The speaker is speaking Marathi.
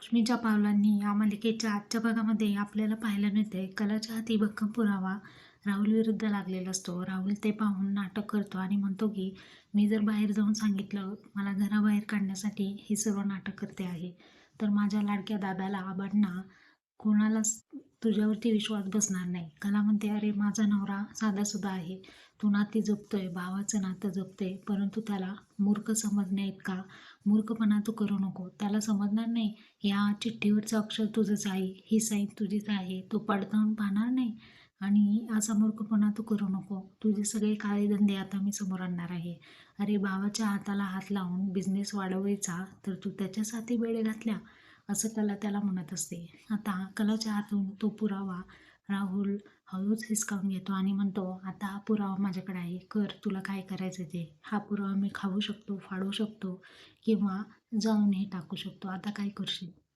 लक्ष्मीच्या पावलांनी या मालिकेच्या आजच्या भागामध्ये आपल्याला पाहायला मिळते कलाच्या हाती भक्कम पुरावा राहुल विरुद्ध लागलेला असतो. राहुल ते पाहून नाटक करतो आणि म्हणतो की मी जर बाहेर जाऊन सांगितलं मला घराबाहेर काढण्यासाठी हे सर्व नाटक करते आहे. तर माझ्या लाडक्या दादाला आबांना कोणालाच तुझ्यावरती विश्वास बसणार नाही. कला म्हणते अरे माझा नवरा साधासुद्धा आहे. तू नाती जपतोय भावाचं नातं जपतोय परंतु त्याला मूर्ख समजण्या इतका. मूर्खपणा तू करू नको. त्याला समजणार नाही या चिठ्ठीवरचं अक्षर तुझंच आहे. ही साईन तुझीच आहे. तू पडताळून पाहणार नाही. आणि असा मूर्खपणा तू करू नको. तुझे सगळे काळे धंदे आता मी समोर आणणार आहे. अरे भावाच्या हाताला हात लावून बिझनेस वाढवायचा तर तू त्याच्यासाठी हाती घातल्या. असं कला त्याला म्हणत असते. आता कलाच्या हातून तो पुरावा राहुल हळूच हिसकावून घेतो आणि म्हणतो आता हा पुरावा माझ्याकडे आहे. कर तुला काय करायचं ते. हा पुरावा मी खाऊ शकतो फाडू शकतो किंवा जाऊन हे टाकू शकतो. आता काय करशील?